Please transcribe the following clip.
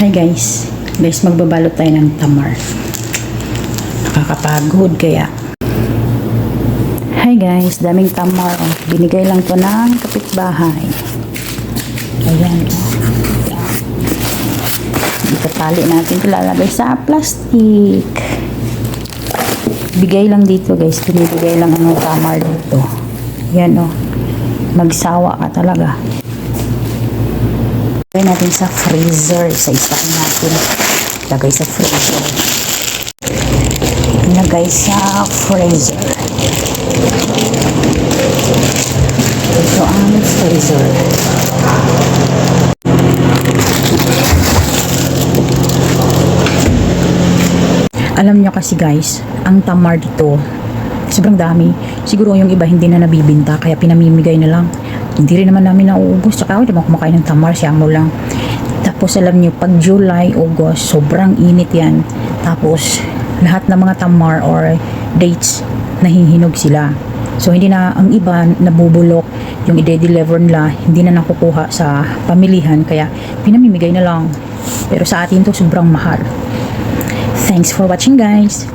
Hi guys. Guys, magbabalot tayo ng tamar. Nakakapagod kaya. Hi guys, daming tamar. Oh. Binigay lang to ng kapitbahay. Ayan. Oh. Itatali natin ito lalagay sa plastic. Bigay lang dito guys. Binibigay lang ang tamar dito. Yan oh. Magsawa ka talaga. Lagay natin sa freezer. Sa isa natin. Lagay sa freezer. Lagay sa freezer. Ito ang freezer. Alam nyo kasi guys, ang tamar dito, sobrang dami. Siguro yung iba hindi na nabibinta, kaya pinamimigay na lang. Hindi rin naman namin nauubos. Tsaka hindi mo kumakain ng tamar, siya mo lang. Tapos alam nyo, pag July, August, sobrang init yan. Tapos lahat ng mga tamar or dates, nahihinog sila. So hindi na ang iba nabubulok yung i-deliver nila, hindi na nakukuha sa pamilihan kaya pinamimigay na lang. Pero sa atin to sobrang mahal. Thanks for watching guys.